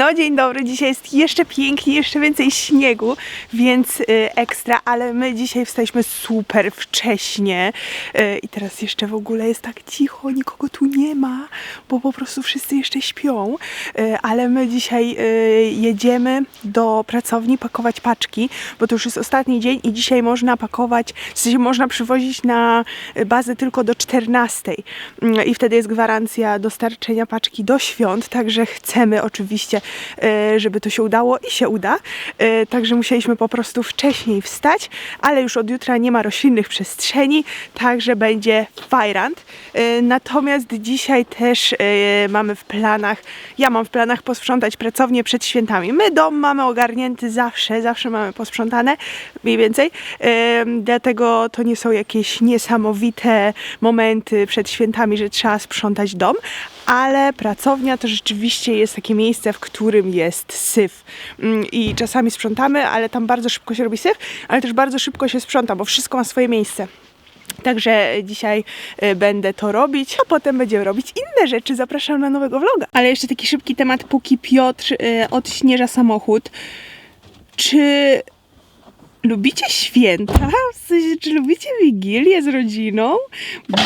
No dzień dobry, dzisiaj jest jeszcze piękniej, jeszcze więcej śniegu, więc y, ekstra, ale my dzisiaj wstaliśmy super wcześnie y, i teraz jeszcze w ogóle jest tak cicho, nikogo tu nie ma, bo po prostu wszyscy jeszcze śpią, y, ale my dzisiaj jedziemy do pracowni pakować paczki, bo to już jest ostatni dzień i dzisiaj można pakować, w sensie można przywozić na bazę tylko do 14 Mm, i wtedy jest gwarancja dostarczenia paczki do świąt, także chcemy oczywiście, żeby to się udało i się uda. E, Także musieliśmy po prostu wcześniej wstać, ale już od jutra nie ma roślinnych przestrzeni, także będzie fajrant. E, Natomiast dzisiaj też e, mamy w planach, ja mam w planach posprzątać pracownię przed świętami. My dom mamy ogarnięty zawsze, zawsze mamy posprzątane, mniej więcej. E, Dlatego to nie są jakieś niesamowite momenty przed świętami, że trzeba sprzątać dom, ale pracownia to rzeczywiście jest takie miejsce, w którym jest syf. Mm, I czasami sprzątamy, ale tam bardzo szybko się robi syf, ale też bardzo szybko się sprząta, bo wszystko ma swoje miejsce. Także dzisiaj y, będę to robić, a potem będziemy robić inne rzeczy. Zapraszam na nowego vloga. Ale jeszcze taki szybki temat, póki Piotr y, odśnieża samochód. Czy lubicie święta? W sensie, czy lubicie Wigilię z rodziną? Bo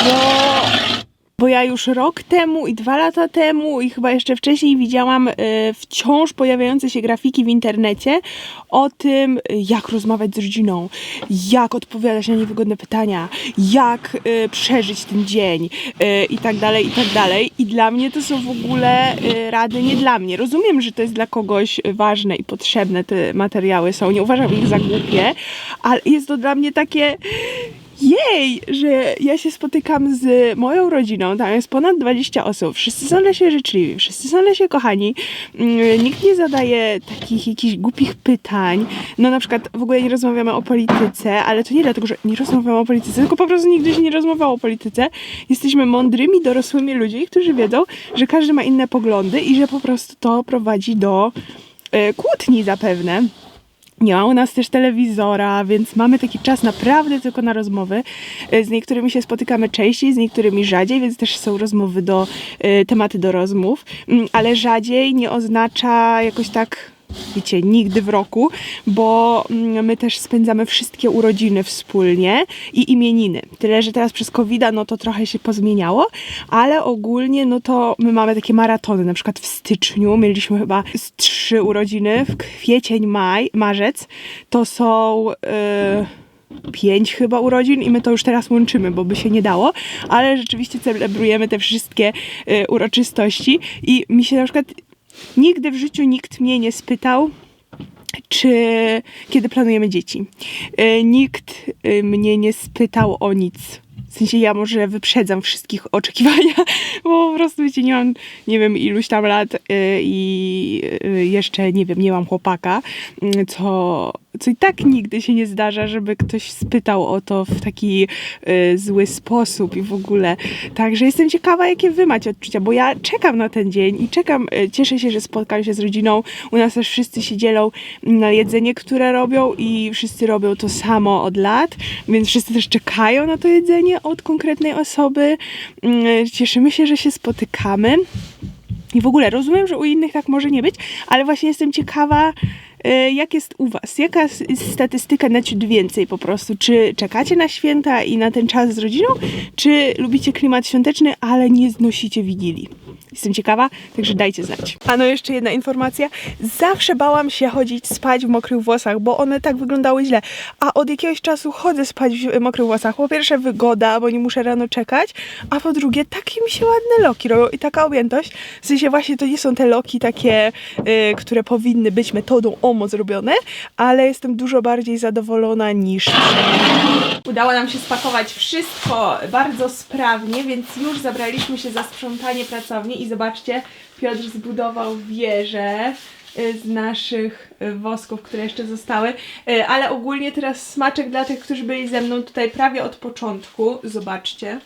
bo ja już rok temu i dwa lata temu i chyba jeszcze wcześniej widziałam e, wciąż pojawiające się grafiki w internecie o tym, jak rozmawiać z rodziną, jak odpowiadać na niewygodne pytania, jak e, przeżyć ten dzień e, i tak dalej, i tak dalej. I dla mnie to są w ogóle e, rady nie dla mnie. Rozumiem, że to jest dla kogoś ważne i potrzebne te materiały są, nie uważam ich za głupie, ale jest to dla mnie takie jej, że ja się spotykam z moją rodziną, tam jest ponad 20 osób, wszyscy są siebie życzliwi, wszyscy są siebie kochani, mm, nikt nie zadaje takich jakichś głupich pytań, no na przykład w ogóle nie rozmawiamy o polityce, ale to nie dlatego, że nie rozmawiamy o polityce, tylko po prostu nigdy się nie rozmawiało o polityce, jesteśmy mądrymi, dorosłymi ludźmi, którzy wiedzą, że każdy ma inne poglądy i że po prostu to prowadzi do e, kłótni zapewne. Nie ma u nas też telewizora, więc mamy taki czas naprawdę tylko na rozmowy. E, Z niektórymi się spotykamy częściej, z niektórymi rzadziej, więc też są rozmowy do, e, tematy do rozmów, Mm, ale rzadziej nie oznacza jakoś tak wiecie, nigdy w roku, bo mm, my też spędzamy wszystkie urodziny wspólnie i imieniny. Tyle, że teraz przez covid no to trochę się pozmieniało, ale ogólnie no to my mamy takie maratony, na przykład w styczniu mieliśmy chyba z trzy urodziny, w kwiecień, maj, marzec to są... Yy, pięć chyba urodzin i my to już teraz łączymy, bo by się nie dało, ale rzeczywiście celebrujemy te wszystkie y, uroczystości i mi się na przykład nigdy w życiu nikt mnie nie spytał, czy kiedy planujemy dzieci. Y, Nikt mnie nie spytał o nic. W sensie ja może wyprzedzam wszystkich oczekiwania, bo po prostu wiecie, nie mam, nie wiem, iluś tam lat y, i y, jeszcze, nie wiem, nie mam chłopaka, y, co, co i tak nigdy się nie zdarza, żeby ktoś spytał o to w taki y, zły sposób i w ogóle. Także jestem ciekawa, jakie wy macie odczucia, bo ja czekam na ten dzień i czekam, y, cieszę się, że spotkam się z rodziną. U nas też wszyscy się dzielą na jedzenie, które robią i wszyscy robią to samo od lat, więc wszyscy też czekają na to jedzenie od konkretnej osoby. Mm, Cieszymy się, że się spotykamy. I w ogóle rozumiem, że u innych tak może nie być, ale właśnie jestem ciekawa, jak jest u Was? Jaka statystyka na ciut więcej po prostu? Czy czekacie na święta i na ten czas z rodziną, czy lubicie klimat świąteczny, ale nie znosicie wigilii? Jestem ciekawa, także dajcie znać. A no jeszcze jedna informacja. Zawsze bałam się chodzić spać w mokrych włosach, bo one tak wyglądały źle. A od jakiegoś czasu chodzę spać w mokrych włosach. Po pierwsze wygoda, bo nie muszę rano czekać, a po drugie takie mi się ładne loki robią i taka objętość. W sensie właśnie to nie są te loki takie, y, które powinny być metodą OMO zrobione, ale jestem dużo bardziej zadowolona niż Udało nam się spakować wszystko bardzo sprawnie, więc już zabraliśmy się za sprzątanie pracowni i zobaczcie, Piotr zbudował wieżę y, z naszych y, wosków, które jeszcze zostały, Y, ale ogólnie teraz smaczek dla tych, którzy byli ze mną tutaj prawie od początku. Zobaczcie,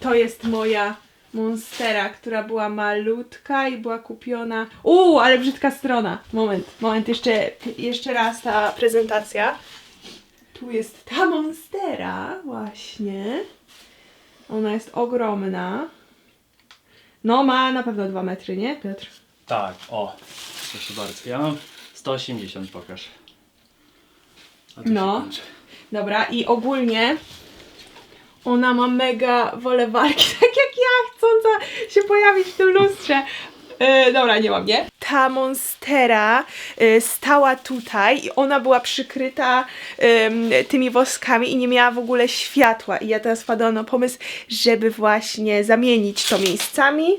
to jest moja Monstera, która była malutka i była kupiona. Uuu, ale brzydka strona. Moment, moment, jeszcze, jeszcze raz ta prezentacja. Tu jest ta monstera, właśnie. Ona jest ogromna. No, ma na pewno dwa metry, nie, Piotr? Tak, o. Proszę bardzo. Ja mam 180, pokaż. A tu No. kończy. Dobra, i ogólnie ona ma mega wolę walki, tak jak ja, chcąca się pojawić w tym lustrze. E, dobra, nie mam, nie? Ta monstera e, stała tutaj i ona była przykryta em, tymi woskami i nie miała w ogóle światła. I ja teraz wpadłam na pomysł, żeby właśnie zamienić to miejscami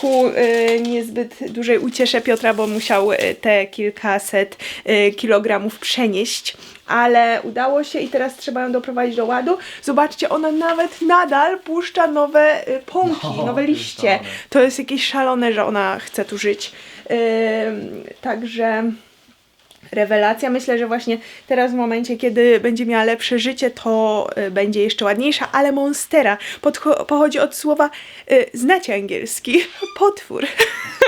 ku e, niezbyt dużej uciesze Piotra, bo musiał e, te kilkaset e, kilogramów przenieść. Ale udało się i teraz trzeba ją doprowadzić do ładu. Zobaczcie, ona nawet nadal puszcza nowe pąki, No, nowe liście. To jest jakieś szalone, że ona chce tu żyć. Także rewelacja. Myślę, że właśnie teraz w momencie, kiedy będzie miała lepsze życie, to y, będzie jeszcze ładniejsza, ale monstera pochodzi od słowa, y, znacie angielski, potwór.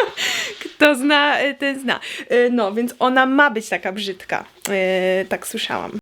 Kto zna, y, ten zna. Y, no, więc ona ma być taka brzydka. Y, tak słyszałam.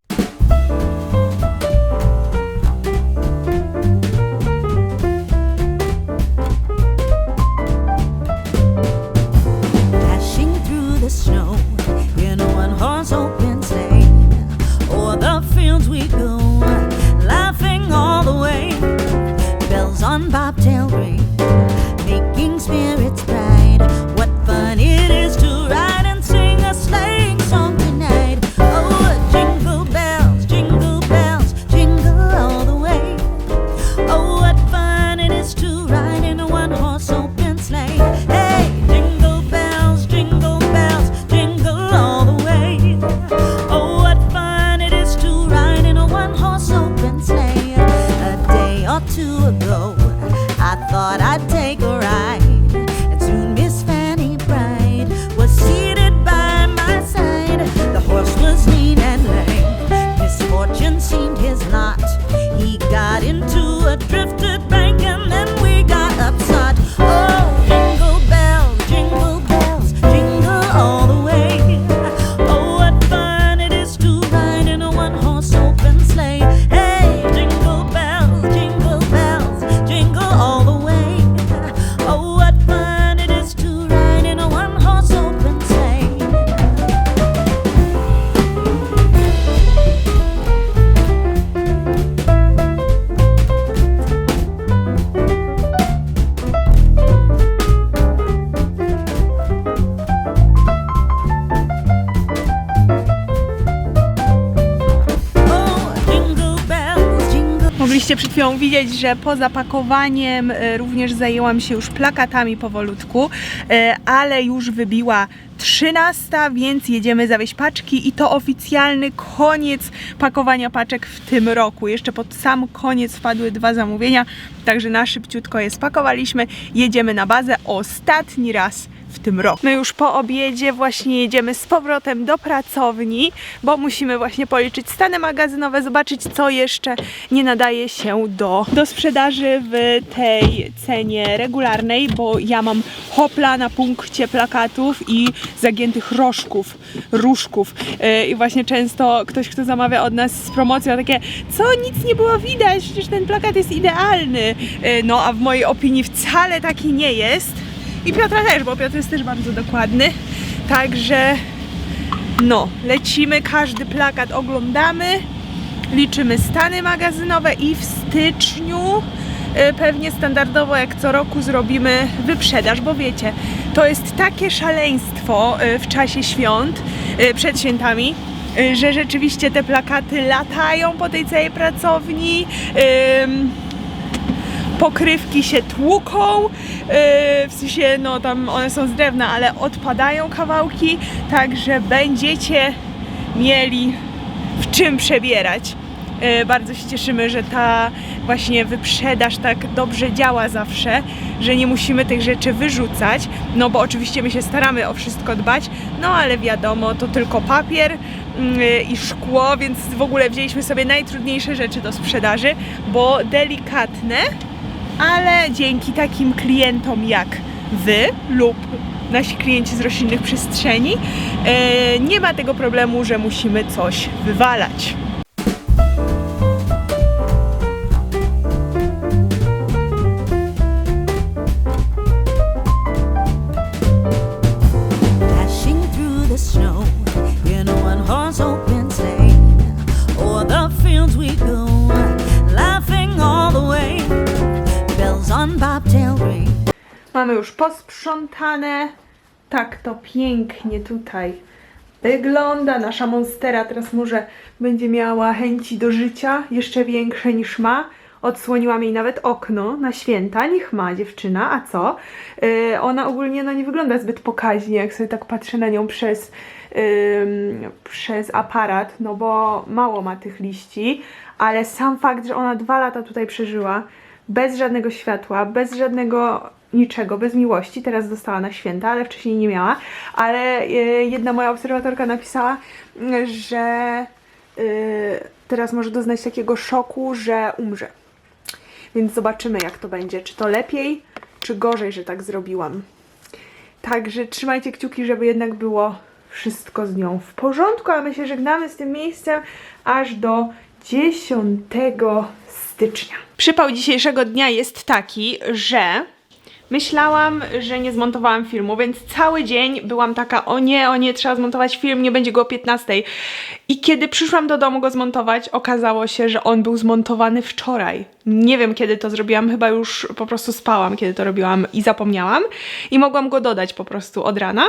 Przed chwilą widzieć, że poza pakowaniem e, również zajęłam się już plakatami powolutku, e, ale już wybiła 13, więc jedziemy zawieźć paczki i to oficjalny koniec pakowania paczek w tym roku. Jeszcze pod sam koniec wpadły dwa zamówienia, także na szybciutko je spakowaliśmy. Jedziemy na bazę ostatni raz w tym roku. My już po obiedzie właśnie jedziemy z powrotem do pracowni, bo musimy właśnie policzyć stany magazynowe, zobaczyć co jeszcze nie nadaje się do, do sprzedaży w tej cenie regularnej, bo ja mam hopla na punkcie plakatów i zagiętych rożków, różków Yy, i właśnie często ktoś, kto zamawia od nas z promocją, takie, co nic nie było widać, przecież ten plakat jest idealny. Yy, No a w mojej opinii wcale taki nie jest. I Piotra też, bo Piotr jest też bardzo dokładny. Także no, lecimy, każdy plakat oglądamy, liczymy stany magazynowe i w styczniu pewnie standardowo jak co roku zrobimy wyprzedaż, bo wiecie, to jest takie szaleństwo y, w czasie świąt, y, przed świętami, y, że rzeczywiście te plakaty latają po tej całej pracowni. pokrywki się tłuką, w sensie no tam one są z drewna, ale odpadają kawałki, także będziecie mieli w czym przebierać. Yy, bardzo się cieszymy, że ta właśnie wyprzedaż tak dobrze działa zawsze, że nie musimy tych rzeczy wyrzucać, no bo oczywiście my się staramy o wszystko dbać, no ale wiadomo, to tylko papier yy, i szkło, więc w ogóle wzięliśmy sobie najtrudniejsze rzeczy do sprzedaży, bo delikatne, ale dzięki takim klientom jak Wy lub nasi klienci z roślinnych przestrzeni e, nie ma tego problemu, że musimy coś wywalać. Mamy już posprzątane. Tak to pięknie tutaj wygląda. Nasza monstera teraz może będzie miała chęci do życia, jeszcze większe niż ma. Odsłoniłam jej nawet okno na święta, niech ma dziewczyna, a co? Yy, ona ogólnie no, nie wygląda zbyt pokaźnie, jak sobie tak patrzę na nią przez, ym, przez aparat, no bo mało ma tych liści, ale sam fakt, że ona dwa lata tutaj przeżyła, bez żadnego światła, bez żadnego niczego, bez miłości. Teraz dostała na święta, ale wcześniej nie miała. Ale e, jedna moja obserwatorka napisała, że e, teraz może doznać takiego szoku, że umrze. Więc zobaczymy, jak to będzie. Czy to lepiej, czy gorzej, że tak zrobiłam. Także trzymajcie kciuki, żeby jednak było wszystko z nią w porządku, a my się żegnamy z tym miejscem aż do 10 stycznia. Przypał dzisiejszego dnia jest taki, że myślałam, że nie zmontowałam filmu, więc cały dzień byłam taka, o nie, o nie, trzeba zmontować film, nie będzie go o 15. I kiedy przyszłam do domu go zmontować, okazało się, że on był zmontowany wczoraj. Nie wiem kiedy to zrobiłam, chyba już po prostu spałam, kiedy to robiłam i zapomniałam. I mogłam go dodać po prostu od rana,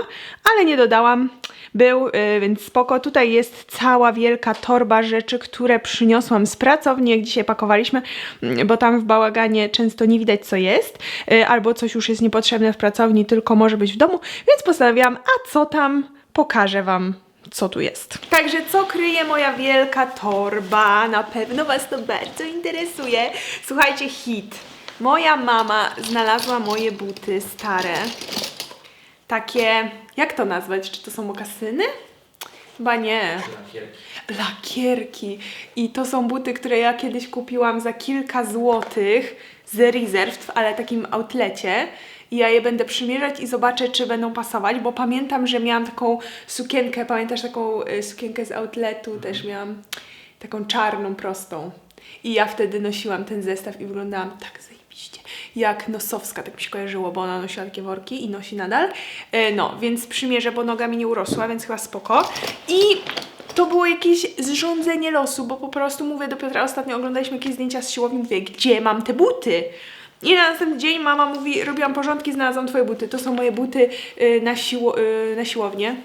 ale nie dodałam. Był, yy, więc spoko. Tutaj jest cała wielka torba rzeczy, które przyniosłam z pracowni, jak dzisiaj pakowaliśmy, mm, bo tam w bałaganie często nie widać co jest, yy, albo coś już jest niepotrzebne w pracowni, tylko może być w domu, więc postanowiłam, a co tam, pokażę Wam co tu jest. Także co kryje moja wielka torba? Na pewno Was to bardzo interesuje. Słuchajcie, hit. Moja mama znalazła moje buty stare. Takie, jak to nazwać? Czy to są mokasyny? Chyba nie. Lakierki. I to są buty, które ja kiedyś kupiłam za kilka złotych z Reserved, ale takim outlecie. I ja je będę przymierzać i zobaczę, czy będą pasować, bo pamiętam, że miałam taką sukienkę, pamiętasz taką y, sukienkę z outletu, też miałam taką czarną, prostą. I ja wtedy nosiłam ten zestaw i wyglądałam tak zajebiście. Jak Nosowska, tak mi się kojarzyło, bo ona nosiła takie worki i nosi nadal. E, no, więc przymierzę, bo noga mi nie urosła, więc chyba spoko. I to było jakieś zrządzenie losu, bo po prostu mówię do Piotra, ostatnio oglądaliśmy jakieś zdjęcia z siłowni, mówię, gdzie mam te buty? I na następny dzień mama mówi, robiłam porządki, znalazłam twoje buty. To są moje buty y, na, siło, y, na siłownię.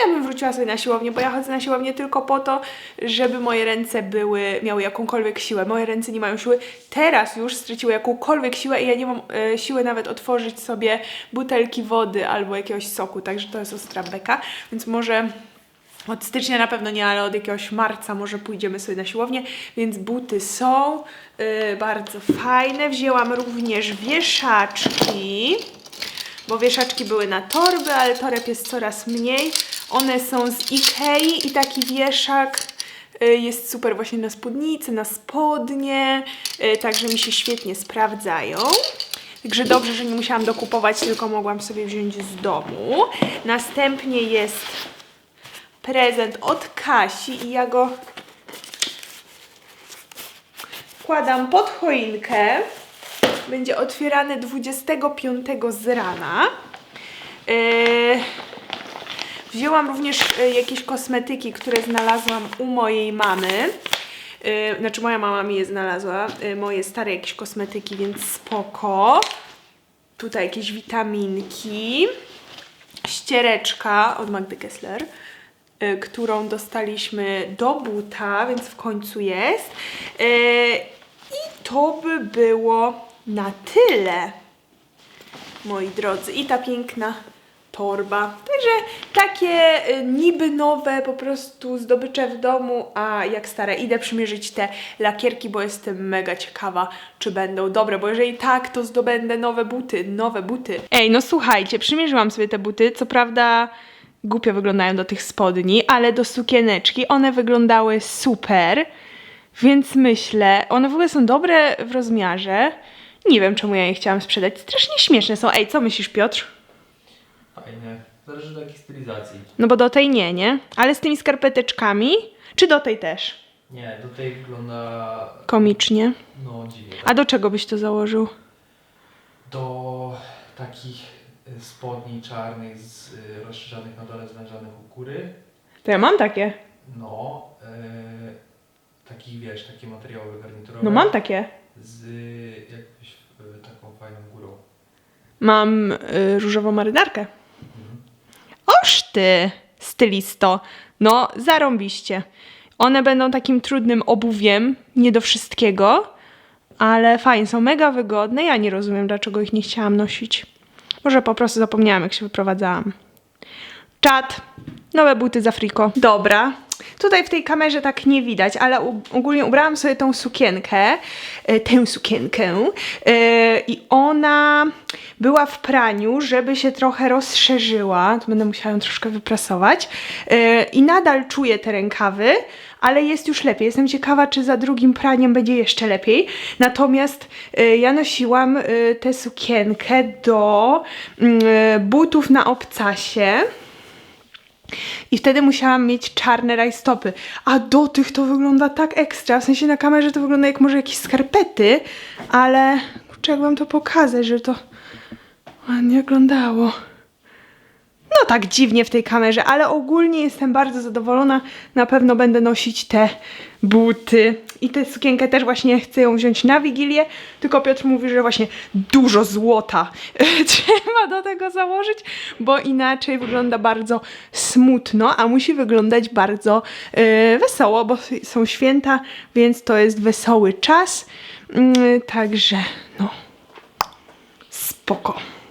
Ja bym wróciła sobie na siłownię, bo ja chodzę na siłownię tylko po to, żeby moje ręce były, miały jakąkolwiek siłę. Moje ręce nie mają siły. Teraz już straciły jakąkolwiek siłę i ja nie mam e, siły nawet otworzyć sobie butelki wody albo jakiegoś soku, także to jest ostra beka, więc może od stycznia na pewno nie, ale od jakiegoś marca może pójdziemy sobie na siłownię, więc buty są yy, bardzo fajne. Wzięłam również wieszaczki, bo wieszaczki były na torby, ale toreb jest coraz mniej. One są z Ikei i taki wieszak y, jest super właśnie na spódnicy, na spodnie, y, także mi się świetnie sprawdzają. Także dobrze, że nie musiałam dokupować, tylko mogłam sobie wziąć z domu. Następnie jest prezent od Kasi i ja go wkładam pod choinkę. Będzie otwierany 25 z rana. Yy, wzięłam również yy, jakieś kosmetyki, które znalazłam u mojej mamy. Yy, znaczy moja mama mi je znalazła, yy, moje stare jakieś kosmetyki, więc spoko. Tutaj jakieś witaminki ściereczka od Magdy Kessler, którą dostaliśmy do buta, więc w końcu jest. I to by było na tyle, moi drodzy. I ta piękna torba. Także takie y, niby nowe po prostu zdobycze w domu, a jak stare. Idę przymierzyć te lakierki, bo jestem mega ciekawa, czy będą dobre, bo jeżeli tak, to zdobędę nowe buty, nowe buty. Ej, no słuchajcie, przymierzyłam sobie te buty, co prawda głupio wyglądają do tych spodni, ale do sukieneczki one wyglądały super, więc myślę, one w ogóle są dobre w rozmiarze. Nie wiem, czemu ja je chciałam sprzedać. Strasznie śmieszne są. Ej, co myślisz, Piotr? Fajne. Zależy do jakiej stylizacji. No bo do tej nie, nie? Ale z tymi skarpeteczkami? Czy do tej też? Nie, do tej wygląda Komicznie. no dziwnie. A do czego byś to założył? Do takich y, spodni czarnych z y, rozszerzonych na dole zwężanych u góry. To ja mam takie. No, y, takich wiesz, takie materiały garniturowe. No mam takie. Z jakąś y, taką fajną górą. mam y, różową marynarkę. Ty, stylisto. No, zarąbiście. One będą takim trudnym obuwiem, nie do wszystkiego, ale fajnie, są mega wygodne. Ja nie rozumiem, dlaczego ich nie chciałam nosić. Może po prostu zapomniałam, jak się wyprowadzałam. Czat. Nowe buty z Afriko. Dobra. Tutaj w tej kamerze tak nie widać, ale ogólnie ubrałam sobie tą sukienkę, e, tę sukienkę e, i ona była w praniu, żeby się trochę rozszerzyła. Tu będę musiała ją troszkę wyprasować. E, I nadal czuję te rękawy, ale jest już lepiej. Jestem ciekawa, czy za drugim praniem będzie jeszcze lepiej. Natomiast ja nosiłam tę sukienkę do mm, butów na obcasie. I wtedy musiałam mieć czarne rajstopy. A do tych to wygląda tak ekstra. W sensie na kamerze to wygląda jak może jakieś skarpety, ale kurczę, jak wam to pokazać, że to ładnie wyglądało. No tak dziwnie w tej kamerze, ale ogólnie jestem bardzo zadowolona. Na pewno będę nosić te buty. I tę sukienkę też właśnie chcę ją wziąć na Wigilię, tylko Piotr mówi, że właśnie dużo złota trzeba do tego założyć, bo inaczej wygląda bardzo smutno, a musi wyglądać bardzo e, wesoło, bo są święta, więc to jest wesoły czas. Mm, także no, spoko.